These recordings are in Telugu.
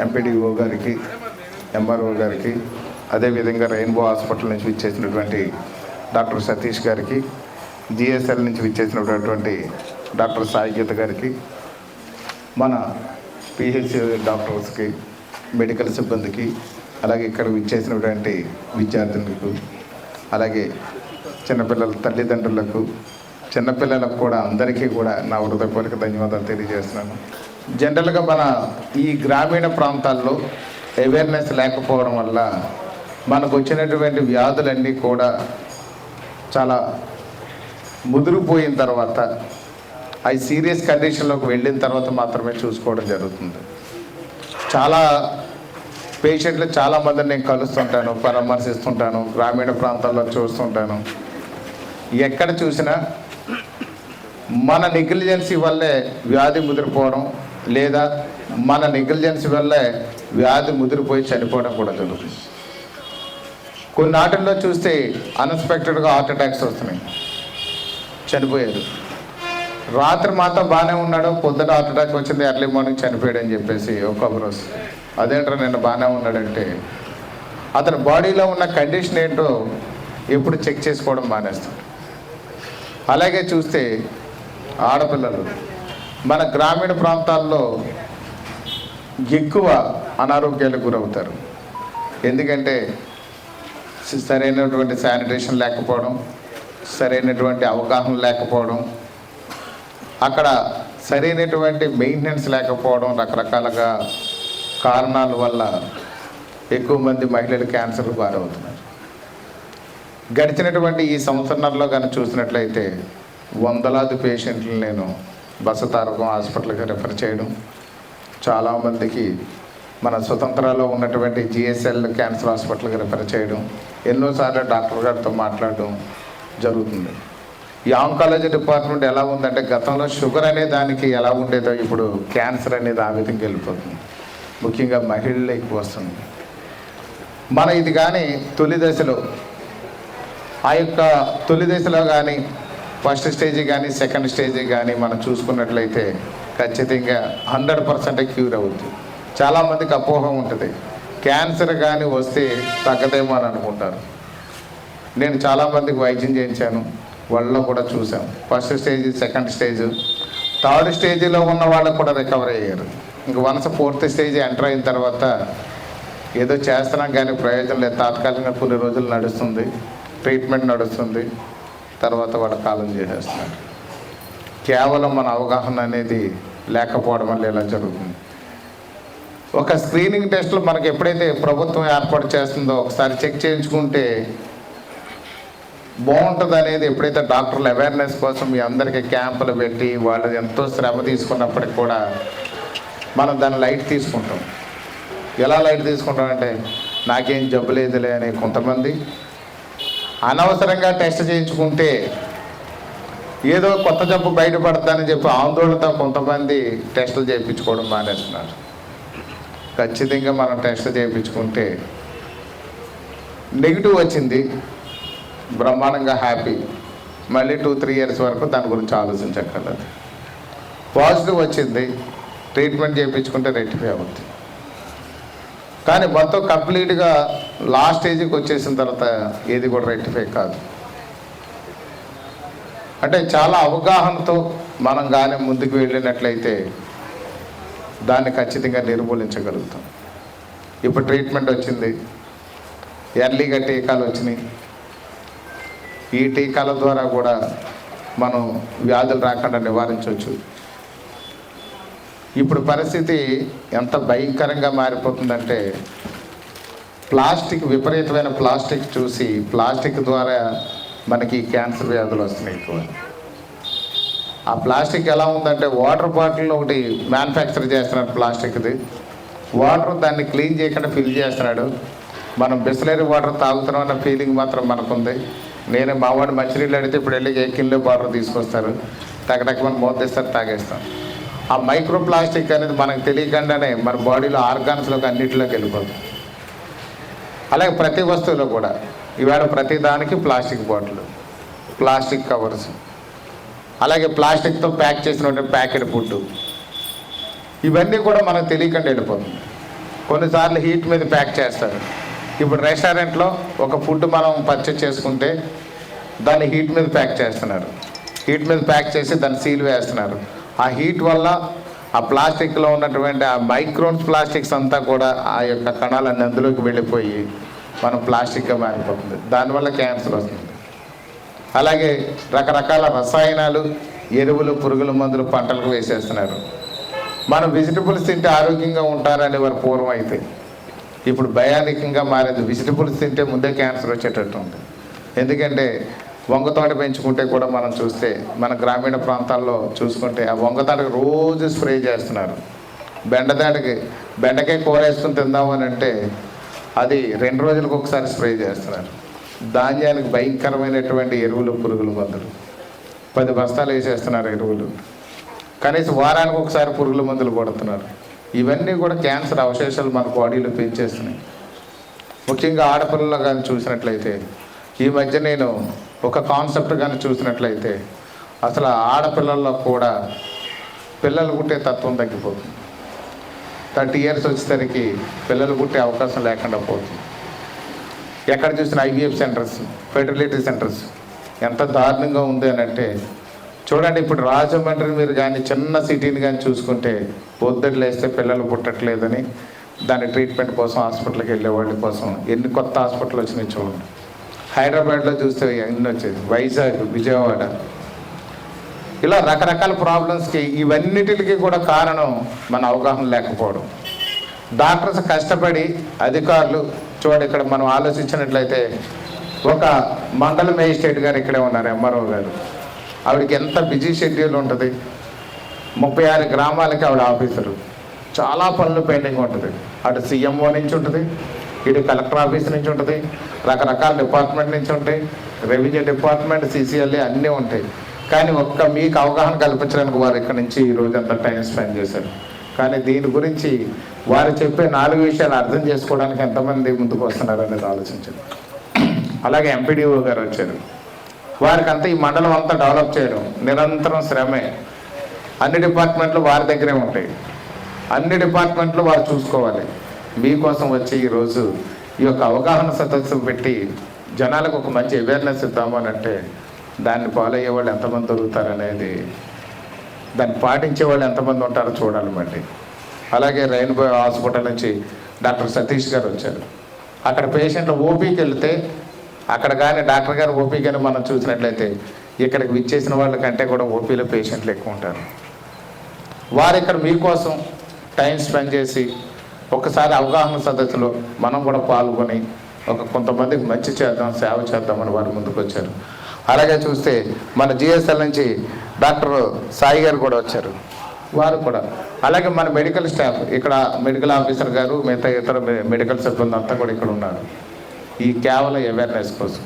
ఎంపీడీఓ గారికి ఎంఆర్ఓ గారికి అదేవిధంగా రెయిన్బో హాస్పిటల్ నుంచి విచ్చేసినటువంటి డాక్టర్ సతీష్ గారికి జిఎస్ఎల్ నుంచి విచ్చేసినటువంటి డాక్టర్ సాయిగీత గారికి మన పిహెచ్ డాక్టర్స్కి మెడికల్ సిబ్బందికి అలాగే ఇక్కడ విచ్చేసినటువంటి విద్యార్థులకు అలాగే చిన్నపిల్లల తల్లిదండ్రులకు చిన్నపిల్లలకు కూడా అందరికీ కూడా నా హృదయపూర్వక ధన్యవాదాలు తెలియజేస్తున్నాను. జనరల్గా మన ఈ గ్రామీణ ప్రాంతాల్లో అవేర్నెస్ లేకపోవడం వల్ల మనకు వచ్చినటువంటి వ్యాధులన్నీ కూడా చాలా ముదిరిపోయిన తర్వాత అవి సీరియస్ కండిషన్లోకి వెళ్ళిన తర్వాత మాత్రమే చూసుకోవడం జరుగుతుంది. చాలా పేషెంట్లు చాలామందిని నేను కలుస్తుంటాను పరామర్శిస్తుంటాను గ్రామీణ ప్రాంతాల్లో చూస్తుంటాను. ఎక్కడ చూసినా మన నెగ్లిజెన్సీ వల్లే వ్యాధి ముదిరిపోవడం లేదా మన నెగ్లిజెన్సీ వల్లే వ్యాధి ముదిరిపోయి చనిపోవడం కూడా జరుగుతుంది. కొన్ని ఆటల్లో చూస్తే అన్ఎక్స్పెక్టెడ్గా హార్ట్ అటాక్స్ వస్తున్నాయి. చనిపోయారు. రాత్రి మాత్రం బాగానే ఉన్నాడు. పొద్దున హార్ట్ అటాక్ వచ్చింది. ఎర్లీ మార్నింగ్ చనిపోయాడు అని చెప్పేసి ఒక రోజు అదేంట్రా నిన్న బాగానే ఉన్నాడంటే అతని బాడీలో ఉన్న కండిషన్ ఏంటో ఎప్పుడు చెక్ చేసుకోవడం మానేస్తాడు. అలాగే చూస్తే ఆడపిల్లలు మన గ్రామీణ ప్రాంతాల్లో ఎక్కువ అనారోగ్యాలకు గురవుతారు. ఎందుకంటే సరైనటువంటి శానిటేషన్ లేకపోవడం సరైనటువంటి అవగాహన లేకపోవడం అక్కడ సరైనటువంటి మెయింటెనెన్స్ లేకపోవడం రకరకాలుగా కారణాల వల్ల ఎక్కువ మంది మహిళలు క్యాన్సర్ బారవుతున్నారు గడిచినటువంటి ఈ సంవత్సరంలో కానీ చూసినట్లయితే వందలాది పేషెంట్లు నేను బస తారకం హాస్పిటల్కి రెఫర్ చేయడం. చాలామందికి మన స్వతంత్రాలో ఉన్నటువంటి జిఎస్ఎల్ క్యాన్సర్ హాస్పిటల్కి రిఫర్ చేయడం. ఎన్నోసార్లు డాక్టర్ గారితో మాట్లాడడం జరుగుతుంది. ఈ ఆంకాలజీ డిపార్ట్మెంట్ ఎలా ఉందంటే గతంలో షుగర్ అనే దానికి ఎలా ఉండేదో ఇప్పుడు క్యాన్సర్ అనేది ఆ విధంగా వెళ్ళిపోతుంది. ముఖ్యంగా మహిళలు ఎక్కువ వస్తుంది. మన ఇది కానీ తొలి దశలో ఆ యొక్క తొలి దశలో కానీ ఫస్ట్ స్టేజ్ కానీ సెకండ్ స్టేజ్ కానీ మనం చూసుకున్నట్లయితే ఖచ్చితంగా హండ్రెడ్ పర్సెంట్ క్యూర్ అవుతుంది చాలామందికి అపోహ ఉంటుంది. క్యాన్సర్ కానీ వస్తే తగ్గదేమో అని అనుకుంటారు. నేను చాలామందికి వైద్యం చేయించాను. వాళ్ళలో కూడా చూసాం first stage second stage. Third స్టేజ్లో ఉన్న వాళ్ళకు కూడా రికవర్ అయ్యారు. ఇంక వన్స్ ఫోర్త్ స్టేజ్ ఎంటర్ అయిన తర్వాత ఏదో చేస్తున్నాం కానీ ప్రయోజనం లేదు. తాత్కాలికంగా కొన్ని రోజులు నడుస్తుంది. ట్రీట్మెంట్ నడుస్తుంది. తర్వాత వాడు కాలం చేసేస్తున్నారు కేవలం మన అవగాహన అనేది లేకపోవడం వల్ల ఇలా జరుగుతుంది. ఒక స్క్రీనింగ్ టెస్టులు మనకు ఎప్పుడైతే ప్రభుత్వం ఏర్పాటు చేస్తుందో ఒకసారి చెక్ చేయించుకుంటే బాగుంటుంది అనేది ఎప్పుడైతే డాక్టర్లు అవేర్నెస్ కోసం మీ అందరికీ క్యాంపులు పెట్టి వాళ్ళు ఎంతో శ్రమ తీసుకున్నప్పటికి కూడా మనం దాన్ని లైట్ తీసుకుంటాం. ఎలా లైట్ తీసుకుంటామంటే నాకేం జబ్బు లేదులే అని కొంతమంది అనవసరంగా టెస్ట్ చేయించుకుంటే ఏదో కొత్త జబ్బు బయటపడతానని చెప్పి ఆందోళనతో కొంతమంది టెస్టులు చేయించుకోవడం మానేస్తున్నారు. ఖచ్చితంగా మనం టెస్ట్ చేయించుకుంటే నెగిటివ్ వచ్చింది బ్రహ్మాండంగా హ్యాపీ. మళ్ళీ టూ త్రీ ఇయర్స్ వరకు దాని గురించి ఆలోచించక్కర్లేదు. పాజిటివ్ వచ్చింది ట్రీట్మెంట్ చేయించుకుంటే రెట్టిఫై అవుతుంది కానీ మొత్తం కంప్లీట్గా లాస్ట్ స్టేజ్కి వచ్చేసిన తర్వాత ఏది కూడా రెక్టిఫై కాదు. అంటే చాలా అవగాహనతో మనం కానీ ముందుకు వెళ్ళినట్లయితే దాన్ని ఖచ్చితంగా నిర్మూలించగలుగుతాం. ఇప్పుడు ట్రీట్మెంట్ వచ్చింది ఎర్లీగా టీకాలు వచ్చినాయి. ఈ టీకాల ద్వారా కూడా మనం వ్యాధులు రాకుండా నివారించవచ్చు. ఇప్పుడు పరిస్థితి ఎంత భయంకరంగా మారిపోతుందంటే ప్లాస్టిక్ విపరీతమైన ప్లాస్టిక్ చూసి ప్లాస్టిక్ ద్వారా మనకి క్యాన్సర్ వ్యాధులు వస్తున్నాయి ఎక్కువ. ఆ ప్లాస్టిక్ ఎలా ఉందంటే వాటర్ బాటిల్ ఒకటి మ్యానుఫ్యాక్చర్ చేస్తున్నాడు ప్లాస్టిక్ది. వాటర్ దాన్ని క్లీన్ చేయకుండా ఫిల్ చేస్తున్నాడు. మనం బిస్లరీ వాటర్ తాగుతున్నాం అన్న ఫీలింగ్ మాత్రం మనకుంది. నేను మావాడు మంచినీళ్ళు అడిగితే ఇప్పుడు వెళ్ళి ఏ కిలో వాటర్ తీసుకొస్తారు. టకటక మనం మోతేస్తారు తాగేస్తాం. ఆ మైక్రో ప్లాస్టిక్ అనేది మనకు తెలియకుండానే మన బాడీలో ఆర్గాన్స్లోకి అన్నింటిలోకి వెళ్ళిపోతుంది. అలాగే ప్రతి వస్తువులో కూడా ఈవేళ ప్రతి దానికి ప్లాస్టిక్ బాటిల్ ప్లాస్టిక్ కవర్స్ అలాగే ప్లాస్టిక్తో ప్యాక్ చేసినటువంటి ప్యాకెట్ ఫుడ్ ఇవన్నీ కూడా మనకు తెలియకుండా వెళ్ళిపోతుంది. కొన్నిసార్లు హీట్ మీద ప్యాక్ చేస్తారు. ఇప్పుడు రెస్టారెంట్లో ఒక ఫుడ్ మనం పర్చేజ్ చేసుకుంటే దాన్ని హీట్ మీద ప్యాక్ చేస్తున్నారు. హీట్ మీద ప్యాక్ చేసి దాన్ని సీల్ వేస్తున్నారు. ఆ హీట్ వల్ల ఆ ప్లాస్టిక్లో ఉన్నటువంటి ఆ మైక్రోన్స్ ప్లాస్టిక్స్ అంతా కూడా ఆ యొక్క కణాలన్నీ అందులోకి వెళ్ళిపోయి మనం ప్లాస్టిక్గా మారిపోతుంది. దానివల్ల క్యాన్సర్ వస్తుంది. అలాగే రకరకాల రసాయనాలు ఎరువులు పురుగుల మందులు పంటలకు వేసేస్తున్నారు. మనం వెజిటబుల్స్ తింటే ఆరోగ్యంగా ఉంటారని వారు పూర్వం అయితే ఇప్పుడు భయానికంగా మారేది. వెజిటబుల్స్ తింటే ముందే క్యాన్సర్ వచ్చేటట్టు ఉంది. ఎందుకంటే వంగతోట పెంచుకుంటే కూడా మనం చూస్తే మన గ్రామీణ ప్రాంతాల్లో చూసుకుంటే ఆ వంగతోటకి రోజు స్ప్రే చేస్తున్నారు. బెండతోటకి బెండకాయ కూర వేసుకుని తిందామని అంటే అది రెండు రోజులకు ఒకసారి స్ప్రే చేస్తున్నారు. ధాన్యానికి భయంకరమైనటువంటి ఎరువులు పురుగుల మందులు. పది బస్తాలు వేసేస్తున్నారు ఎరువులు. కనీసం వారానికి ఒకసారి పురుగుల మందులు కొడుతున్నారు. ఇవన్నీ కూడా క్యాన్సర్ అవశేషాలు మన బాడీలో పెంచేస్తున్నాయి. ముఖ్యంగా ఆడపిల్లలు కానీ చూసినట్లయితే ఈ మధ్య నేను ఒక కాన్సెప్ట్ కానీ చూసినట్లయితే అసలు ఆడపిల్లల్లో కూడా పిల్లలు పుట్టే తత్వం తగ్గిపోతుంది. థర్టీ ఇయర్స్ వచ్చేసరికి పిల్లలు పుట్టే అవకాశం లేకుండా పోతుంది. ఎక్కడ చూసిన ఐవీఎఫ్ సెంటర్స్ ఫెర్టిలిటీ సెంటర్స్ ఎంత దారుణంగా ఉంది అని అంటే చూడండి ఇప్పుడు రాజమండ్రి మీరు కానీ చిన్న సిటీని కానీ చూసుకుంటే పొద్దుట లేస్తే పిల్లలు పుట్టట్లేదని దాని ట్రీట్మెంట్ కోసం హాస్పిటల్కి వెళ్ళే వాళ్ళ కోసం ఎన్ని కొత్త హాస్పిటల్ వచ్చినాయి చూడండి. హైదరాబాద్లో చూస్తే ఎన్ని వచ్చేది వైజాగ్ విజయవాడ. ఇలా రకరకాల ప్రాబ్లమ్స్కి ఇవన్నిటికి కూడా కారణం మన అవగాహన లేకపోవడం. డాక్టర్స్ కష్టపడి అధికారులు చూడండి ఇక్కడ మనం ఆలోచించినట్లయితే ఒక మండల మేజిస్ట్రేట్ గారు ఇక్కడే ఉన్నారు ఎంఆర్ఓ గారు. ఆవిడకి ఎంత బిజీ షెడ్యూల్ ఉంటుంది? ముప్పై ఆరు గ్రామాలకి ఆవిడ ఆఫీసరు. చాలా పనులు పెండింగ్ ఉంటుంది. అటు సీఎంఓ నుంచి ఉంటుంది ఇటు కలెక్టర్ ఆఫీస్ నుంచి ఉంటుంది రకరకాల డిపార్ట్మెంట్ నుంచి ఉంటాయి రెవెన్యూ డిపార్ట్మెంట్ సీసీఎల్ఏ అన్నీ ఉంటాయి. కానీ ఒక్క మీకు అవగాహన కల్పించడానికి వారు ఇక్కడ నుంచి ఈ రోజంతా టైం స్పెండ్ చేశారు. కానీ దీని గురించి వారు చెప్పే నాలుగు విషయాలు అర్థం చేసుకోవడానికి ఎంతమంది ముందుకు వస్తున్నారు అనేది ఆలోచించారు అలాగే ఎంపీడీఓ గారు వచ్చారు. వారికి అంతా ఈ మండలం అంతా డెవలప్ చేయడం నిరంతరం శ్రమే. అన్ని డిపార్ట్మెంట్లు వారి దగ్గరే ఉంటాయి. అన్ని డిపార్ట్మెంట్లు వారు చూసుకోవాలి. మీకోసం వచ్చి ఈరోజు ఈ యొక్క అవగాహన సదస్సు పెట్టి జనాలకు ఒక మంచి అవేర్నెస్ ఇద్దాము అని అంటే దాన్ని ఫాలో అయ్యే వాళ్ళు ఎంతమంది దొరుకుతారనేది దాన్ని పాటించే వాళ్ళు ఎంతమంది ఉంటారో చూడాలి మళ్ళీ. అలాగే రెయిన్బో హాస్పిటల్ నుంచి డాక్టర్ సతీష్ గారు వచ్చారు. అక్కడ పేషెంట్లు ఓపీకి వెళ్తే అక్కడ కానీ డాక్టర్ గారు ఓపీ కానీ మనం చూసినట్లయితే ఇక్కడికి విచ్చేసిన వాళ్ళకంటే కూడా ఓపీలో పేషెంట్లు ఎక్కువ ఉంటారు. వారు ఇక్కడ మీకోసం టైం స్పెండ్ చేసి ఒకసారి అవగాహన సదస్సులో మనం కూడా పాల్గొని ఒక కొంతమందికి మంచి చేద్దాం సేవ చేద్దామని వారు ముందుకు వచ్చారు అలాగే చూస్తే మన జిఎస్ఎల్ నుంచి డాక్టర్ సాయి గారు కూడా వచ్చారు. వారు కూడా. అలాగే మన మెడికల్ స్టాఫ్ ఇక్కడ మెడికల్ ఆఫీసర్ గారు మిగతా ఇతర మె- మెడికల్ సిబ్బంది అంతా కూడా ఇక్కడ ఉన్నారు. ఈ కేవలం అవేర్నెస్ కోసం.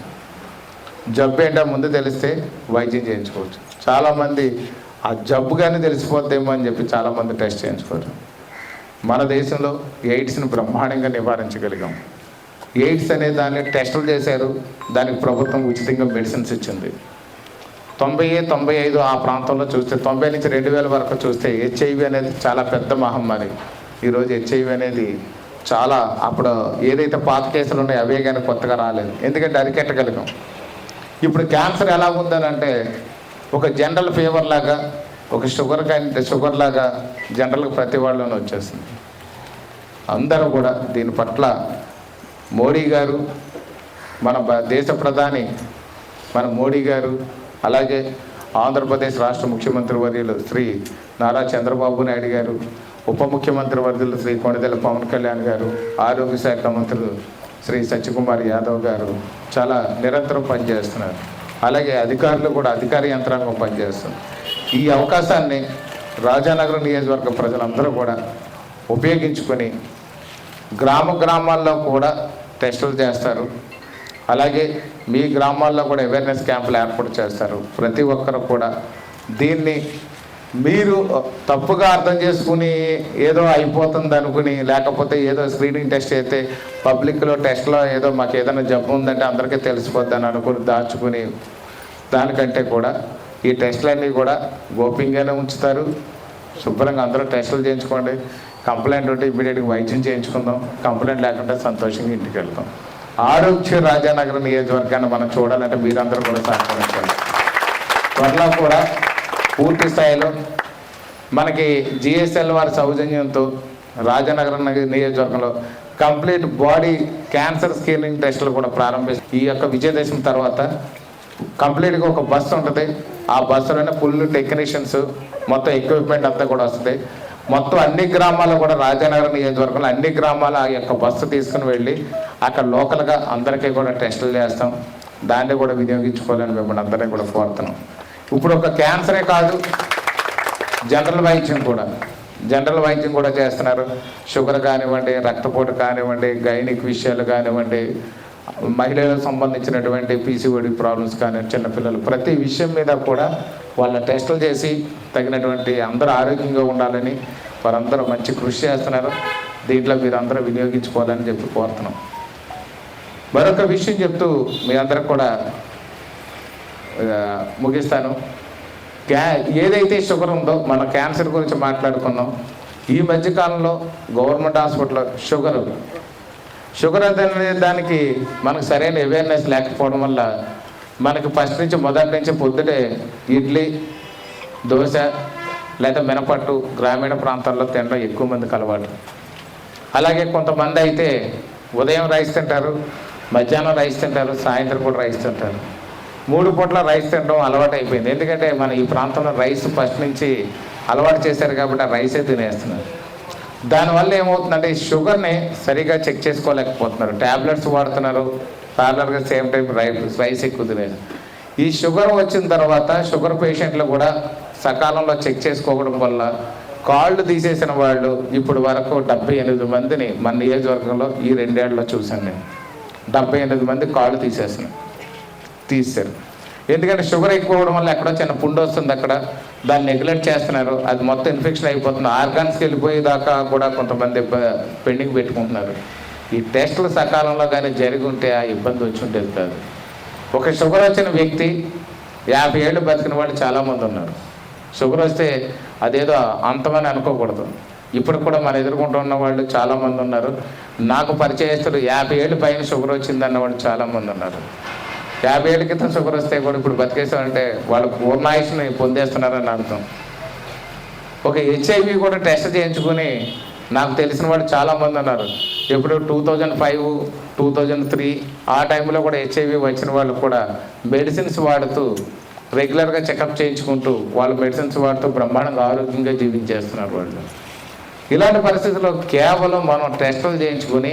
జబ్బు ఏంటో ముందు తెలిస్తే వైద్యం చేయించుకోవచ్చు. చాలామంది ఆ జబ్బు కానీ తెలిసిపోద్దేమో అని చెప్పి చాలామంది టెస్ట్ చేయించుకోరు. మన దేశంలో ఎయిడ్స్ని బ్రహ్మాండంగా నివారించగలిగాం. ఎయిడ్స్ అనే దాన్ని టెస్టులు చేశారు. దానికి ప్రభుత్వం ఉచితంగా మెడిసిన్స్ ఇచ్చింది. తొంభై తొంభై ఐదు ఆ ప్రాంతంలో చూస్తే తొంభై నుంచి రెండు వేల వరకు చూస్తే హెచ్ఐవి అనేది చాలా పెద్ద మహమ్మారి. ఈరోజు హెచ్ఐవి అనేది చాలా అప్పుడు ఏదైతే పాత కేసులు ఉన్నాయో అవే కానీ కొత్తగా రాలేదు. ఎందుకంటే అరికెట్టగలిగాం ఇప్పుడు క్యాన్సర్ ఎలా ఉందని అంటే ఒక జనరల్ ఫీవర్ లాగా ఒక షుగర్ కానీ షుగర్ లాగా జనరల్గా ప్రతి వాళ్ళలోనే వచ్చేస్తుంది అందరూ కూడా దీని పట్ల మోడీ గారు మన దేశ ప్రధాని మన మోడీ గారు అలాగే ఆంధ్రప్రదేశ్ రాష్ట్ర ముఖ్యమంత్రి వర్యులు శ్రీ నారా చంద్రబాబు నాయుడు గారు ఉప ముఖ్యమంత్రి వర్యులు శ్రీ కొండదెల పవన్ కళ్యాణ్ గారు ఆరోగ్య శాఖ మంత్రులు శ్రీ సత్యకుమార్ యాదవ్ గారు చాలా నిరంతరం పనిచేస్తున్నారు. అలాగే అధికారులు కూడా అధికార యంత్రాంగం పనిచేస్తుంది. ఈ అవకాశాన్ని రాజానగరం నియోజకవర్గ ప్రజలందరూ కూడా ఉపయోగించుకొని గ్రామ గ్రామాల్లో కూడా టెస్టులు చేస్తారు. అలాగే మీ గ్రామాల్లో కూడా అవేర్నెస్ క్యాంపులు ఏర్పాటు చేస్తారు. ప్రతి ఒక్కరు కూడా దీన్ని మీరు తప్పుగా అర్థం చేసుకుని ఏదో అయిపోతుంది అనుకుని లేకపోతే ఏదో స్క్రీనింగ్ టెస్ట్ అయితే పబ్లిక్లో టెస్ట్లో ఏదో మాకు ఏదైనా జబ్బు ఉందంటే అందరికీ తెలిసిపోద్దని అనుకుని దాచుకుని దానికంటే కూడా ఈ టెస్టులన్నీ కూడా గోప్యంగానే ఉంచుతారు. శుభ్రంగా అందరూ టెస్టులు చేయించుకోండి. కంప్లైంట్ ఉంటే ఇమీడియట్గా వైద్యం చేయించుకుందాం. కంప్లైంట్ లేకుండా సంతోషంగా ఇంటికి వెళ్తాం. ఆరోగ్య రాజానగరం నియోజకవర్గాన్ని మనం చూడాలంటే మీరందరూ కూడా సహకరించాలి. త్వరలో కూడా పూర్తి స్థాయిలో మనకి జిఎస్ఎల్ వారి సౌజన్యంతో రాజనగరం నియోజకవర్గంలో కంప్లీట్ బాడీ క్యాన్సర్ స్క్రీనింగ్ టెస్టులు కూడా ప్రారంభిస్తాం. ఈ యొక్క విజయదశమి తర్వాత కంప్లీట్గా ఒక బస్సు ఉంటుంది. ఆ బస్సులోనే ఫుల్ టెక్నీషియన్స్ మొత్తం ఎక్విప్మెంట్ అంతా కూడా వస్తుంది. మొత్తం అన్ని గ్రామాల్లో కూడా రాజానగరం నియోజకవర్గంలో అన్ని గ్రామాల ఆ యొక్క బస్సు తీసుకుని వెళ్ళి అక్కడ లోకల్గా అందరికీ కూడా టెస్టులు చేస్తాం. దాన్ని కూడా వినియోగించుకోవాలని మిమ్మల్ని అందరినీ కూడా కోరుతున్నాం. ఇప్పుడు ఒక క్యాన్సరే కాదు జనరల్ వైద్యం కూడా. జనరల్ వైద్యం కూడా చేస్తున్నారు. షుగర్ కానివ్వండి రక్తపోటు కానివ్వండి గైనిక్ విషయాలు కానివ్వండి మహిళలకు సంబంధించినటువంటి పీసీఓడి ప్రాబ్లమ్స్ కానీ చిన్నపిల్లలు. ప్రతి విషయం మీద కూడా వాళ్ళ టెస్టులు చేసి తగినటువంటి అందరూ ఆరోగ్యంగా ఉండాలని వారందరూ మంచి కృషి చేస్తున్నారు. దీంట్లో మీరు అందరూ వినియోగించుకోవాలని చెప్పి కోరుతున్నాం. మరొక విషయం చెప్తూ మీ అందరికి కూడా ముగిస్తాను. క్యా ఏదైతే షుగర్ ఉందో మన క్యాన్సర్ గురించి మాట్లాడుకున్నాం. ఈ మధ్యకాలంలో గవర్నమెంట్ హాస్పిటల్లో షుగర్ షుగర్ అనే దానికి మనకు సరైన అవేర్నెస్ లేకపోవడం వల్ల మనకి ఫస్ట్ నుంచి మొదటి నుంచి పొద్దుటే ఇడ్లీ దోశ లేదా మినపట్టు గ్రామీణ ప్రాంతాల్లో తినడం ఎక్కువ మందికి అలవాటు. అలాగే కొంతమంది అయితే ఉదయం రైస్ తింటారు మధ్యాహ్నం రైస్ తింటారు సాయంత్రం కూడా రైస్ తింటారు. మూడు పూట్ల రైస్ తినడం అలవాటు అయిపోయింది ఎందుకంటే మన ఈ ప్రాంతంలో రైస్ ఫస్ట్ నుంచి అలవాటు చేశారు కాబట్టి ఆ రైసే తినేస్తున్నారు. దానివల్ల ఏమవుతుందంటే షుగర్ని సరిగా చెక్ చేసుకోలేకపోతున్నారు. ట్యాబ్లెట్స్ వాడుతున్నారు. పార్లర్గా సేమ్ టైం రైస్ రైస్ ఎక్కువ తినేది. ఈ షుగర్ వచ్చిన తర్వాత షుగర్ పేషెంట్లు కూడా సకాలంలో చెక్ చేసుకోవడం వల్ల కాళ్ళు తీసేసిన వాళ్ళు ఇప్పుడు వరకు డెబ్బై ఎనిమిది మందిని మన నియోజకవర్గంలో ఈ రెండేళ్ళలో చూశాను నేను. డెబ్బై ఎనిమిది మంది కాళ్ళు తీసేసాను తీశారు ఎందుకంటే షుగర్ ఎక్కువ అవడం వల్ల ఎక్కడో చిన్న పుండు వస్తుంది అక్కడ. దాన్ని నెగ్లెక్ట్ చేస్తున్నారు. అది మొత్తం ఇన్ఫెక్షన్ అయిపోతుంది. ఆర్గాన్స్కి వెళ్ళిపోయేదాకా కూడా కొంతమంది పెండింగ్ పెట్టుకుంటున్నారు. ఈ టెస్టులు సకాలంలో కానీ జరిగి ఉంటే ఆ ఇబ్బంది వచ్చి ఉండేది కాదు. ఒక షుగర్ వచ్చిన వ్యక్తి యాభై ఏళ్ళు బతికిన వాళ్ళు చాలామంది ఉన్నారు. షుగర్ వస్తే అదేదో అంతమని అనుకోకూడదు. ఇప్పుడు కూడా మన ఎదుర్కొంటున్న వాళ్ళు చాలామంది ఉన్నారు. నాకు పరిచయస్తులు యాభై ఏళ్ళు పైన షుగర్ వచ్చిందన్న వాళ్ళు చాలామంది ఉన్నారు. యాభై ఏళ్ళ క్రితం షుగర్ వస్తే కూడా ఇప్పుడు బతికేసామంటే వాళ్ళు పూర్ణాయుష్ని పొందేస్తున్నారని అర్థం. ఒక హెచ్ఐవి కూడా టెస్ట్ చేయించుకుని నాకు తెలిసిన వాళ్ళు చాలామంది ఉన్నారు. ఇప్పుడు two thousand five two thousand three ఆ టైంలో కూడా హెచ్ఐవి వచ్చిన వాళ్ళు కూడా మెడిసిన్స్ వాడుతూ రెగ్యులర్గా చెకప్ చేయించుకుంటూ వాళ్ళు మెడిసిన్స్ వాడుతూ బ్రహ్మాండంగా ఆరోగ్యంగా జీవించేస్తున్నారు వాళ్ళు. ఇలాంటి పరిస్థితుల్లో కేవలం మనం టెస్టులు చేయించుకుని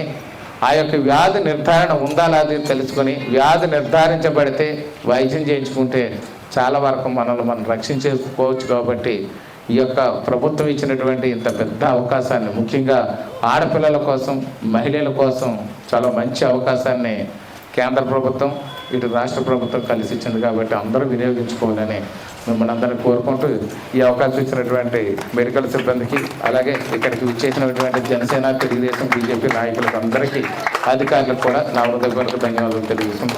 ఆ యొక్క వ్యాధి నిర్ధారణ ఉందా లేదా తెలుసుకొని వ్యాధి నిర్ధారించబడితే వైద్యం చేయించుకుంటే చాలా వరకు మనల్ని మనం రక్షించుకోవచ్చు కాబట్టి ఈ యొక్క ప్రభుత్వం ఇచ్చినటువంటి ఇంత పెద్ద అవకాశాన్ని ముఖ్యంగా ఆడపిల్లల కోసం మహిళల కోసం చాలా మంచి అవకాశాన్ని కేంద్ర ప్రభుత్వం ఇటు రాష్ట్ర ప్రభుత్వం కలిసి ఇచ్చింది కాబట్టి అందరూ వినియోగించుకోవాలని మిమ్మల్ని అందరినీ కోరుకుంటూ ఈ అవకాశం ఇచ్చినటువంటి మెడికల్ సిబ్బందికి అలాగే ఇక్కడికి విచ్చేసినటువంటి జనసేన తెలుగుదేశం బీజేపీ నాయకులకు అందరికీ అధికారులకు కూడా నా హృదయపూర్వక ధన్యవాదాలు తెలియజేస్తున్నాను.